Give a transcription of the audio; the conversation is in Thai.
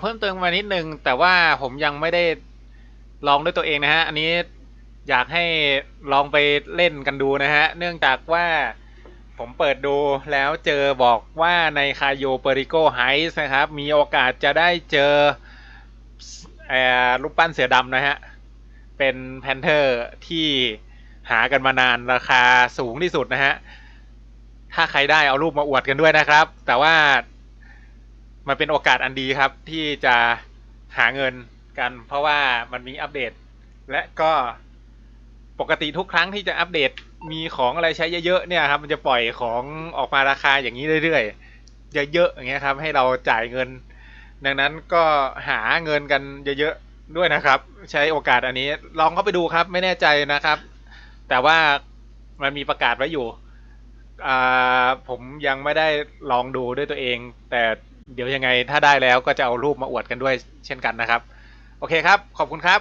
เพิ่มเติมมานิดนึง แต่ว่าผมยังไม่ได้ลองด้วยตัวเองนะฮะ อันนี้อยากให้ลองไปเล่นกันดูนะฮะ เนื่องจากว่าผมเปิดดูแล้วเจอบอกว่าในคาโยเปริโกไฮส์นะครับ มีโอกาสจะได้เจอรูปปั้นเสือดำนะฮะ เป็นแพนเทอร์ที่หากันมานานราคาสูงที่สุดนะฮะ ถ้าใครได้เอารูปมาอวดกันด้วยนะครับ แต่ว่า มันเป็นโอกาสอันดีครับ ที่จะหาเงินกัน เพราะว่ามันมีอัปเดต และก็ปกติทุกครั้งที่จะอัปเดตมีของอะไรใช้เยอะๆเนี่ยครับ มันจะปล่อยของออกมาราคาอย่างนี้เรื่อยๆเยอะๆอย่างเงี้ยครับ ให้เราจ่ายเงิน ดังนั้นก็หาเงินกันเยอะๆด้วยนะครับ ใช้โอกาสอันนี้ ลองเข้าไปดูครับ ไม่แน่ใจนะครับ แต่ว่ามันมีประกาศไว้อยู่อ่าผมยังไม่ได้ลองดูด้วยตัวเอง แต่ เดี๋ยวยังไงถ้าได้แล้วก็จะเอารูปมาอวดกันด้วยเช่นกันนะครับ โอเคครับ ขอบคุณครับ